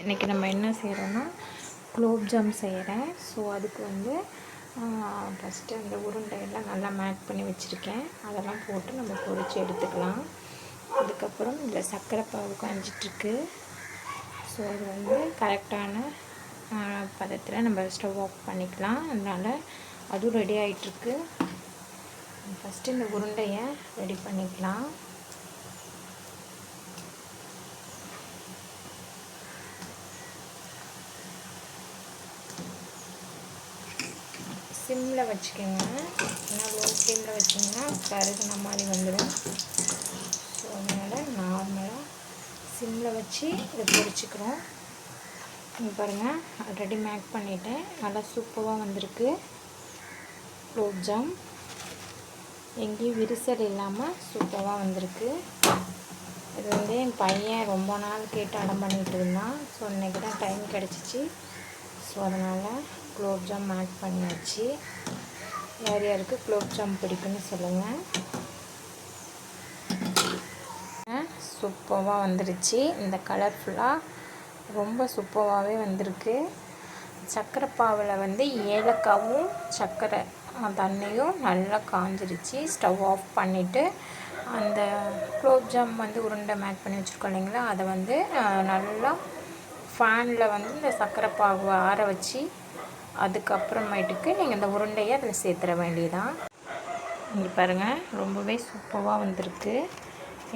இன்றைக்கி நம்ம என்ன செய்கிறோன்னா குலோப் ஜாம் செய்கிறேன் ஸோ அதுக்கு வந்து ஃபஸ்ட்டு அந்த உருண்டையெல்லாம் நல்லா மேக் பண்ணி வச்சுருக்கேன். அதெல்லாம் போட்டு நம்ம பொறிச்சு எடுத்துக்கலாம். அதுக்கப்புறம் இதில் சர்க்கரை பாவு காஞ்சிட்ருக்கு. ஸோ அது வந்து கரெக்டான பதத்தில் நம்ம ஸ்டவ் ஆஃப் பண்ணிக்கலாம். அதனால் அதுவும் ரெடி ஆகிட்டுருக்கு ஃபஸ்ட்டு இந்த உருண்டையை ரெடி பண்ணிக்கலாம். சிம்மில் வச்சுக்கோங்க. ஏன்னா லோ ஃப்ளேமில் வச்சிங்கன்னா கருகுன மாதிரி வந்துடும் ஸோ அதனால் நார்மலாக சிம்மில் வச்சு இதை பொரிச்சிக்கிறோம் இங்கே பாருங்கள் ஆல்ரெடி மேக் பண்ணிட்டேன். நல்லா சூப்பராக வந்திருக்கு. குலோப்ஜாம் எங்கேயும் விரிசல் இல்லாமல் சூப்பராக வந்திருக்கு. இது வந்து என் பையன் ரொம்ப நாள் கேட்டு அடம் பண்ணிகிட்டு இருந்தான். ஸோ இன்றைக்கி தான் டைம் கிடச்சிச்சு. ஸோ அதனால் குலோப்ஜாம் ஆட் பண்ணியாச்சு. யார் யாருக்கு குலோப்ஜாம் பிடிக்குன்னு சொல்லுங்கள் சூப்பராக வந்துருச்சு. இந்த கலர்ஃபுல்லாக ரொம்ப சூப்பராகவே வந்திருக்கு. சர்க்கரை பாவில் வந்து ஏலக்காவும் சர்க்கரை தண்ணியும் நல்லா காஞ்சிருச்சு. ஸ்டவ் ஆஃப் பண்ணிவிட்டு அந்த குலோப்ஜாம் வந்து உருண்டை மேக் பண்ணி வச்சுருக்கோம் இல்லைங்களா? அதை வந்து நல்லா ஃபேனில் வந்து இந்த சர்க்கரை பாகு ஆற வச்சு அதுக்கப்புறமேட்டுக்கு நீங்கள் இந்த உருண்டையை அதில் சேர்த்துற வேண்டியதான் இங்கே பாருங்கள் ரொம்பவே சூப்பராக வந்திருக்கு.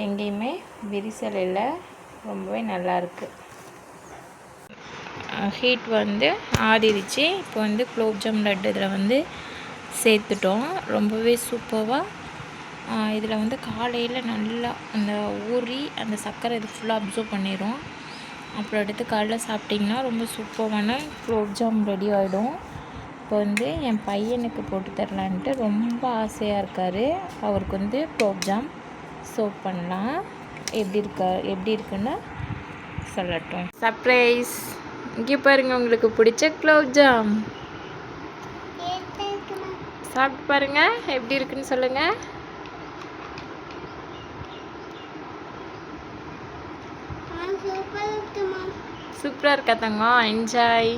எங்கேயுமே விரிசல் இல்லை ரொம்பவே நல்லாயிருக்கு ஹீட் வந்து ஆறிடுச்சு. இப்போ வந்து குலோப்ஜாம் லட்டு இதில் வந்து சேர்த்துட்டோம். ரொம்பவே சூப்பராக இதில் வந்து காலையில் நல்லா அந்த ஊறி அந்த சர்க்கரை இது ஃபுல்லாக அப்சர்வ் பண்ணிடும் அப்புறம் எடுத்து காலைல சாப்பிட்டிங்கன்னா ரொம்ப சூப்பரான குலோப்ஜாம் ரெடி ஆகிடும் இப்போ வந்து என் பையனுக்கு போட்டு தரலான்ட்டு ரொம்ப ஆசையாக இருக்கார். அவருக்கு வந்து குலோப்ஜாம் சர்வ் பண்ணலாம். எப்படி இருக்கா எப்படி இருக்குன்னு சொல்லட்டும். சர்ப்ரைஸ் இங்கே பாருங்கள் உங்களுக்கு பிடிச்ச குலோப்ஜாம் சாப்பிட்டு பாருங்கள் எப்படி இருக்குன்னு சொல்லுங்கள் சூப்பராக இருக்கா தங்கம்? என்ஜாய்